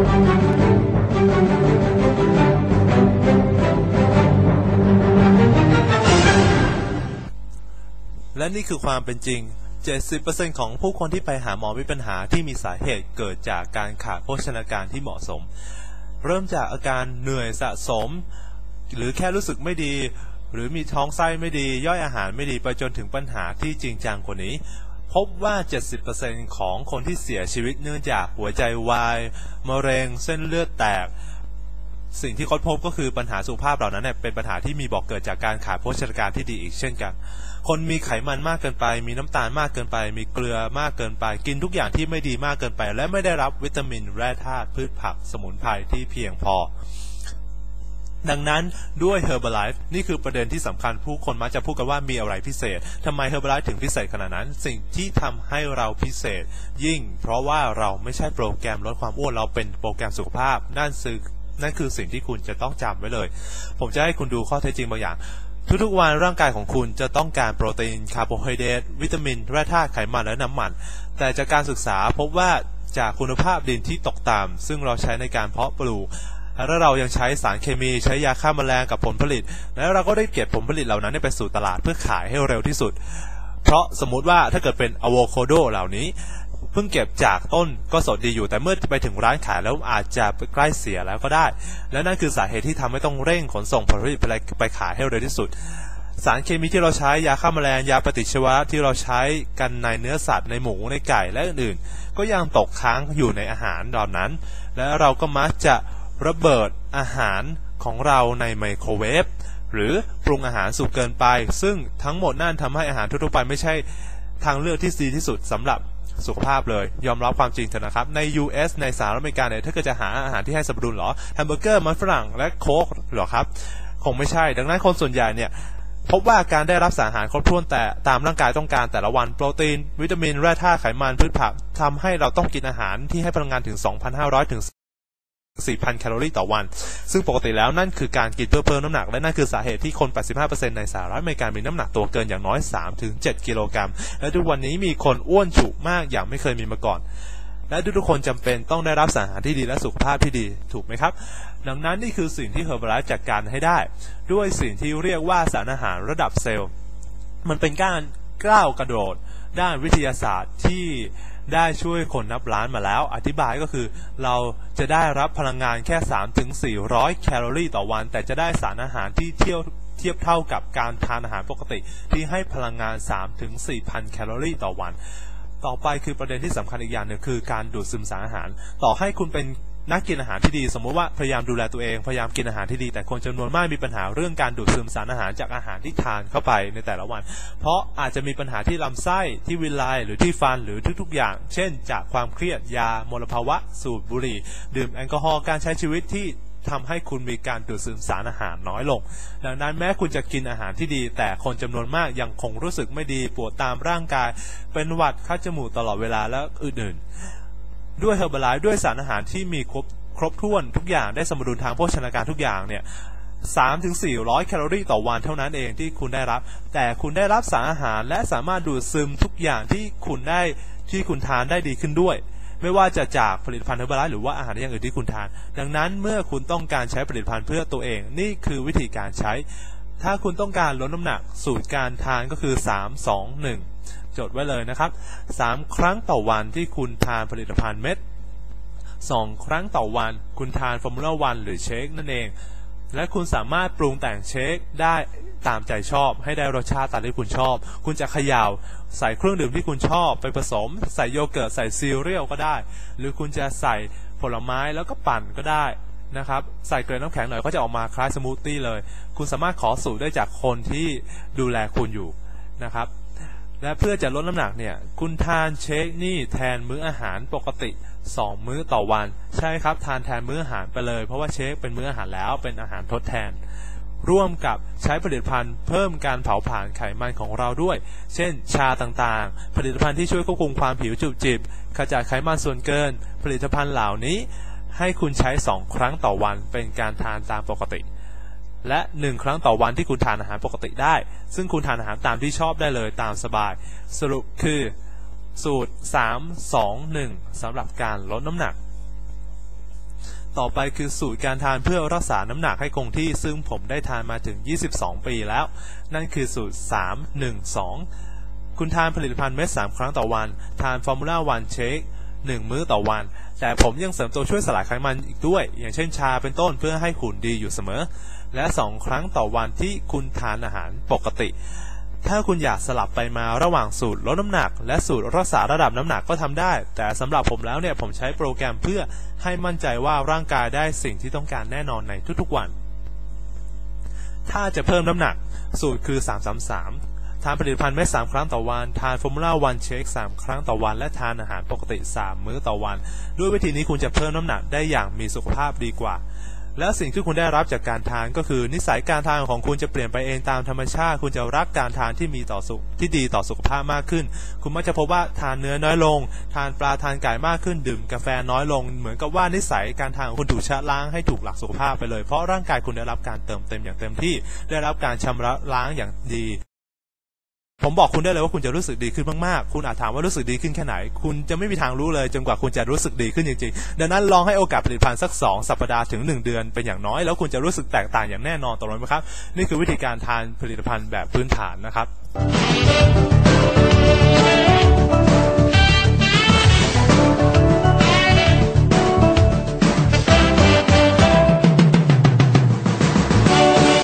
และนี่คือความเป็นจริง 70%ของผู้คนที่ไปหาหมอมีปัญหาที่มีสาเหตุเกิดจากการขาดโภชนาการที่เหมาะสม เริ่มจากอาการเหนื่อยสะสม หรือแค่รู้สึกไม่ดี หรือมีท้องไส้ไม่ดี ย่อยอาหารไม่ดีไปจนถึงปัญหาที่จริงจังกว่านี้ พบว่า 70%ของคนที่เสียชีวิตเนื่องจากหัวใจวาย มะเร็ง เส้นเลือดแตก สิ่งที่ค้นพบก็คือปัญหาสุขภาพเหล่านั้นเนยเป็นปัญหาที่มีบอกเกิดจากการขาดโภชนาการที่ดีอีกเช่นกัน คนมีไขมันมากเกินไป มีน้ำตาลมากเกินไป มีเกลือมากเกินไป กินทุกอย่างที่ไม่ดีมากเกินไป และไม่ได้รับวิตามินแร่ธาตุพืชผัก สมุนไพรที่เพียงพอ ดังนั้นด้วย Herbalife นี่คือประเด็นที่สำคัญผู้คนมักจะพูดกันว่ามีอะไรพิเศษทำไม Herbalife ถึงพิเศษขนาดนั้น สิ่งที่ทำให้เราพิเศษ ยิ่งเพราะว่าเราไม่ใช่โปรแกรมลดความอ้วนเราเป็นโปรแกรมสุขภาพ นั่นคือนั่นคือสิ่งที่คุณจะต้องจำไว้เลย ผมจะให้คุณดูข้อเท็จจริงบางอย่างทุกๆวันร่างกายของคุณจะต้องการโปรตีน คาร์โบไฮเดรต วิตามิน แร่ธาตุ ไขมัน และน้ำมัน แต่จากการศึกษาพบว่าจากคุณภาพดินที่ตกต่ำซึ่งเราใช้ในการเพาะปลูก และเรายังใช้สารเคมีใช้ยาฆ่าแมลงกับผลผลิต และเราก็ได้เก็บผลผลิตเหล่านั้นไปสู่ตลาดเพื่อขายให้เร็วที่สุด เพราะสมมุติว่าถ้าเกิดเป็นอะโวคาโดเหล่านี้เพิ่งเก็บจากต้นก็สดดีอยู่แต่เมื่อไปถึงร้านขายแล้วอาจจะใกล้เสียแล้วก็ได้ และนั่นคือสาเหตุที่ทำให้ต้องเร่งขนส่งผลผลิตไปขายให้เร็วที่สุด สารเคมีที่เราใช้ยาฆ่าแมลงยาปฏิชีวะที่เราใช้กันในเนื้อสัตว์ในหมูในไก่และอื่นๆ ก็ยังตกค้างอยู่ในอาหารเหล่านั้น และเราก็มักจะ ระเบิดอาหารของเราในไมโครเวฟหรือปรุงอาหารสุกเกินไป ซึ่งทั้งหมดนั่นทำให้อาหารทั่วๆไปไม่ใช่ทางเลือกที่ดีที่สุดสำหรับสุขภาพเลย ยอมรับความจริงเถอะนะครับ ใน US ในสหรัฐอเมริกาเนี่ยถ้าเกิดจะหาอาหารที่ให้สมดุลหรอแฮมเบอร์เกอร์มันฝรั่งและโค้กหรอครับ คงไม่ใช่ ดังนั้นคนส่วนใหญ่เนี่ยพบว่าการได้รับสารอาหารครบถ้วนแต่ตามร่างกายต้องการแต่ละวันโปรตีน วิตามินแร่ธาตุไขมันพืชผักทำให้เราต้องกินอาหารที่ให้พลังงานถึง 2,500 ถึง 4,000 แคลอรี่ต่อวัน ซึ่งปกติแล้วนั่นคือการกินเพื่อเพิ่มน้ำหนัก และนั่นคือสาเหตุที่คน 85%ในสหรัฐอเมริกามีน้ำหนักตัวเกินอย่างน้อย 3-7 กิโลกรัม และทุกวันนี้มีคนอ้วนฉุกมากอย่างไม่เคยมีมาก่อน และทุกๆคนจำเป็นต้องได้รับสารอาหารที่ดีและสุขภาพที่ดี ถูกไหมครับ ดังนั้นนี่คือสิ่งที่ Herbalife จัดการให้ได้ ด้วยสิ่งที่เรียกว่าสารอาหารระดับเซลล์ มันเป็นการก้าวกระโดด ด้านวิทยาศาสตร์ที่ได้ช่วยคนนับล้านมาแล้ว อธิบายก็คือ เราจะได้รับพลังงานแค่ 3-400 แคลอรี่ต่อวัน แต่จะได้สารอาหารที่เทียบเทียบเท่ากับการทานอาหารปกติ ที่ให้พลังงาน 3-4,000 แคลอรี่ต่อวัน ต่อไปคือประเด็นที่สำคัญอีกอย่างหนึ่งคือการดูดซึมสารอาหาร ต่อให้คุณเป็น นักกินอาหารที่ดีสมมติว่าพยายามดูแลตัวเองพยายามกินอาหารที่ดี แต่คนจำนวนมากมีปัญหาเรื่องการดูดซึมสารอาหารจากอาหารที่ทานเข้าไปในแต่ละวัน เพราะอาจจะมีปัญหาที่ลำไส้ที่วิลไลหรือที่ฟันหรือทุกๆอย่าง เช่น จากความเครียดยามลภาวะ สูบบุหรี่ ดื่มแอลกอฮอล์การใช้ชีวิตที่ทำให้คุณมีการดูดซึมสารอาหารน้อยลง ดังนั้นแม้คุณจะกินอาหารที่ดี แต่คนจำนวนมากยังคงรู้สึกไม่ดีปวดตามร่างกาย เป็นหวัดคัดจมูกตลอดเวลาและอื่นๆ ด้วยเฮอร์บาไลฟ์ด้วยสารอาหารที่มีครบครบถ้วนทุกอย่างได้สมดุลทางโภชนาการทุกอย่างเนี่ยสามถึงสี่ร้อยแคลอรี่ต่อวันเท่านั้นเองที่คุณได้รับ แต่คุณได้รับสารอาหารและสามารถดูดซึมทุกอย่างที่คุณได้ที่คุณทานได้ดีขึ้นด้วย ไม่ว่าจะจากผลิตภัณฑ์เฮอร์บาไลฟ์หรือว่าอาหารอย่างอื่นที่คุณทาน ดังนั้นเมื่อคุณต้องการใช้ผลิตภัณฑ์เพื่อตัวเอง นี่คือวิธีการใช้ ถ้าคุณต้องการลดน้ำหนักสูตรการทานก็คือ 3 2 1จดไว้เลยนะครับ 3 ครั้งต่อวันที่คุณทานผลิตภัณฑ์เม็ด 2 ครั้งต่อวันคุณทานฟอร์มูล่าวันหรือเชคนั่นเอง และคุณสามารถปรุงแต่งเชคได้ตามใจชอบ ให้ได้รสชาติตามที่คุณชอบ คุณจะเขยา่าใส่เครื่องดื่มที่คุณชอบไปผสม ใส่โยเกิร์ตใส่ซีเรียลก็ได้ หรือคุณจะใส่ผลไม้แล้วก็ปั่นก็ได้นะครับใส่เกลือน้ำแข็งหน่อยก็จะออกมาคล้ายสมูทตี้เลย คุณสามารถขอสูตรได้จากคนที่ดูแลคุณอยู่นะครับ และเพื่อจะลดน้ำหนักเนี่ย คุณทานเชคนี่แทนมื้ออาหารปกติ 2 มื้อต่อวัน ใช่ครับ ทานแทนมื้ออาหารไปเลย เพราะว่าเชคเป็นมื้ออาหารแล้วเป็นอาหารทดแทน ร่วมกับใช้ผลิตภัณฑ์เพิ่มการเผาผลาญไขมันของเราด้วย เช่น ชาต่างๆ ผลิตภัณฑ์ที่ช่วยควบคุมความผิวจุบจิบ ขจัดไขมันส่วนเกิน ผลิตภัณฑ์เหล่านี้ ให้คุณใช้ 2 ครั้งต่อวันเป็นการทานตามปกติ และ 1 ครั้งต่อวันที่คุณทานอาหารปกติได้ ซึ่งคุณทานอาหารตามที่ชอบได้เลยตามสบาย สรุปคือสูตร 3 2 1สำหรับการลดน้ำหนัก ต่อไปคือสูตรการทานเพื่อรักษาน้ำหนักให้คงที่ซึ่งผมได้ทานมาถึง 22 ปีแล้ว นั่นคือสูตร 3 1 2 คุณทานผลิตภัณฑ์เม็ด3ครั้งต่อวัน ทานฟอร์มูล่าวันเชค1 มื้อต่อวัน แต่ผมยังเสริมตัวช่วยสลายไขมันอีกด้วย อย่างเช่นชาเป็นต้นเพื่อให้หุ่นดีอยู่เสมอ และ 2 ครั้งต่อวันที่คุณทานอาหารปกติ ถ้าคุณอยากสลับไปมาระหว่างสูตรลดน้ำหนัก และสูตรรักษาระดับน้ำหนักก็ทำได้ แต่สำหรับผมแล้วเนี่ยผมใช้โปรแกรมเพื่อให้มั่นใจว่าร่างกายได้สิ่งที่ต้องการแน่นอนในทุกๆวัน ถ้าจะเพิ่มน้ำหนัก สูตรคือ 333ทานผลิตภัณฑ์เม็ด3ครั้งต่อวัน ทานฟอร์มูล่าวันเชค3ครั้งต่อวัน และทานอาหารปกติ 3 มื้อต่อวัน ด้วยวิธีนี้คุณจะเพิ่มน้ำหนักได้อย่างมีสุขภาพดีกว่า แล้วสิ่งที่คุณได้รับจากการทานก็คือ นิสัยการทานของคุณจะเปลี่ยนไปเองตามธรรมชาติ คุณจะรักการทานที่มีต่อสุขที่ดีต่อสุขภาพมากขึ้น คุณมักจะพบว่าทานเนื้อน้อยลง ทานปลาทานไก่มากขึ้นดื่มกาแฟน้อยลง เหมือนกับว่านิสัยการทานของคุณถูกชะล้างให้ถูกหลักสุขภาพไปเลย เพราะร่างกายคุณได้รับการเติมเต็มอย่างเต็มที่ ได้รับการชำระล้างอย่างดี ผมบอกคุณได้เลยว่าคุณจะรู้สึกดีขึ้นมากๆ คุณอาจถามว่ารู้สึกดีขึ้นแค่ไหน คุณจะไม่มีทางรู้เลยจนกว่าคุณจะรู้สึกดีขึ้นจริงๆ ดังนั้นลองให้โอกาสผลิตภัณฑ์สัก 2 สัปดาห์ถึง 1 เดือนเป็นอย่างน้อย แล้วคุณจะรู้สึกแตกต่างอย่างแน่นอนตลอดไหมครับ นี่คือวิธีการทานผลิตภัณฑ์แบบพื้นฐานนะครับ